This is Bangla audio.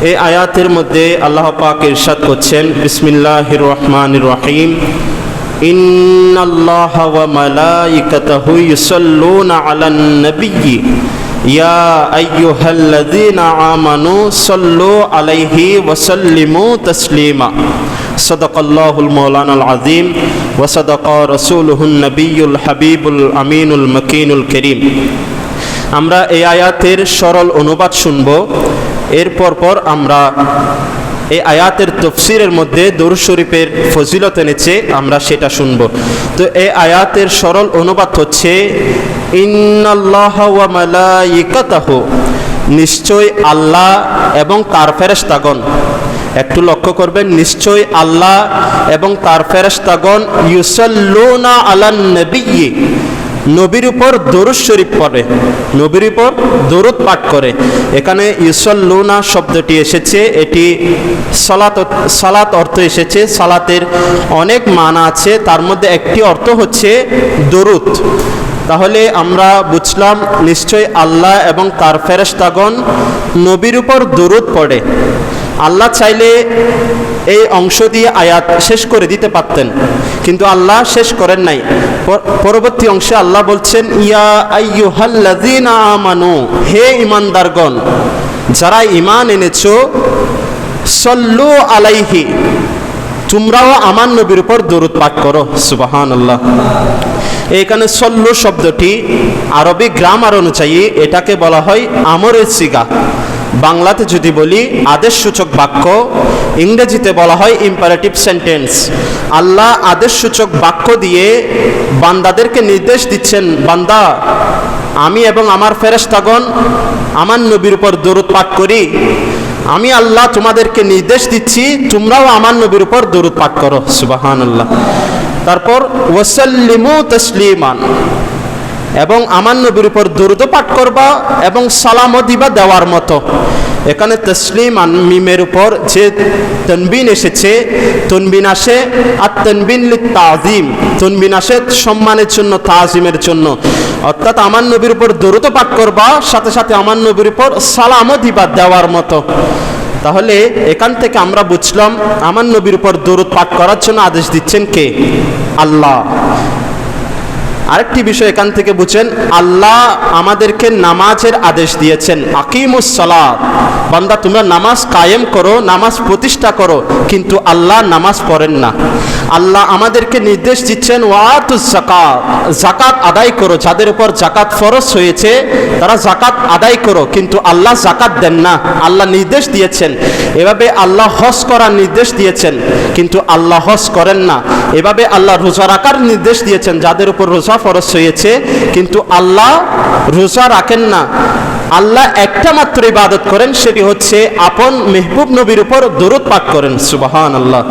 এই আয়াতের মধ্যে আল্লাহ পাক ইরশাদ করছেন, বিসমিল্লাহির রহমানির রহিম। ইন্নাল্লাহ ওয়া মালাইকাতাহু ইউসাল্লুনা আলান নাবিয়্যি ইয়া আইয়ুহাল্লাযীনা আমানু সাল্লু আলাইহি ওয়া সাল্লিমু তাসলিমা। সাদাকাল্লাহুল মাওলানাল আযীম। ওয়া সাদাকা রাসূলুহুন নবিয়্যুল হাবিবুল আমিনুল মাকিনুল করিম। আমরা এই আয়াতের সরল অনুবাদ শুনব। এরপর পর আমরা এই আয়াতের তফসিরের মধ্যে দরুদ শরীফের ফজিলত এনেছে, আমরা সেটা শুনব। তো এই আয়াতের সরল অনুবাদ হচ্ছে ওয়া নিশ্চয় আল্লাহ এবং তার ফেরেশতাগণ, একটু লক্ষ্য করবেন, নিশ্চয় আল্লাহ এবং তার ফেরেশতাগণ, ইউসাল্লুনা আলান নবিয়্যি নবীর উপর দরুদ শরীফ পড়ে, নবীর উপর দরুদ পাঠ করে। এখানে ইউসল্লুনা শব্দটি এসেছে, এটি সালাত সালাত অর্থ এসেছে, সালাতের অনেক মানা আছে, তার মধ্যে একটি অর্থ হচ্ছে দরুদ। তাহলে আমরা বুঝলাম নিশ্চয় আল্লাহ এবং তার ফেরেশতাগণ নবীর উপর দরুদ পড়ে। আল্লাহ চাইলে এই অংশ দিয়ে আয়াত শেষ করে দিতে পারতেন। কিন্তু আল্লাহ শেষ করেন নাই। পরবর্তী অংশে আল্লাহ বলছেন, ইয়া আইয়ুহাল্লাযীনা আমানু, হে ইমানদারগণ যারা ইমান এনেছো, সল্লু আলাইহি, তোমরাও আমার নবীর উপর দরুদ পাঠ করো। সুবাহান আল্লাহ এখানে সল্লু শব্দটি আরবি গ্রামার অনুযায়ী এটাকে বলা হয় আমরের সিগা। বাংলাতে যদি বলি আদেশসূচক বাক্য, ইংরেজিতে বলা হয় ইম্পারেটিভ সেন্টেন্স আল্লাহ আদেশসূচক বাক্য দিয়ে বান্দাদেরকে নির্দেশ দিচ্ছেন, বান্দা, আমি এবং আমার ফেরেশতাগণ আমার নবীর উপর দরুদ পাঠ করি। আমি আল্লাহ তোমাদেরকে নির্দেশ দিচ্ছি, তোমরাও আমার নবীর উপর দরুদ পাঠ করো। সুবাহান আল্লাহ তারপর, ওয়াসাল্লিমু তসলিমান। এবং আমার নবীর উপর দরুদ পাঠ করবা এবং সালামও দিবা দেওয়ার মতো। এখানে তসলিমান মিমের উপর যে তনবিন এসেছে, তনবিন আসে আর তনবিন লি তাজিম। তনবিন আসে সম্মানের জন্য, তাজিমের জন্য। অর্থাৎ আমার নবীর উপর দরুদ পাঠ করবা, সাথে সাথে আমার নবীর উপর সালামও দিবা দেওয়ার মতো। তাহলে এখান থেকে আমরা বুঝলাম, আমার নবীর উপর দরুদ পাঠ করার জন্য আদেশ দিচ্ছেন কে? আল্লাহ। আরেকটি বিষয় এখান থেকে বুঝেন, আল্লাহ আমাদেরকে নামাজের আদেশ দিয়েছেন, আকিমুস সালাত। বান্দা, তোমরা নামাজ কায়েম করো, নামাজ প্রতিষ্ঠা করো, কিন্তু আল্লাহ নামাজ পড়েন না। আল্লাহ আমাদেরকে নির্দেশ দিচ্ছেন, ওয়াতুস জাকাত জাকাত আদায় করো, যাদের উপর জাকাত ফরজ হয়েছে, তারা জাকাত আদায় করো, কিন্তু আল্লাহ জাকাত দেন না। আল্লাহ নির্দেশ দিয়েছেন। এভাবে আল্লাহ হজ করার নির্দেশ দিয়েছেন, কিন্তু আল্লাহ হজ করেন না। এভাবে আল্লাহ রোজা রাখার নির্দেশ দিয়েছেন, যাদের উপর রোজা ফরস হয়েছে। কিন্তু আল্লাহ রোজা রাখেন না। আল্লাহ একটা মাত্র ইবাদত করেন, সেটি হচ্ছে আপন মেহবুব নবীর উপর দরুদ পাঠ করেন। সুবাহান আল্লাহ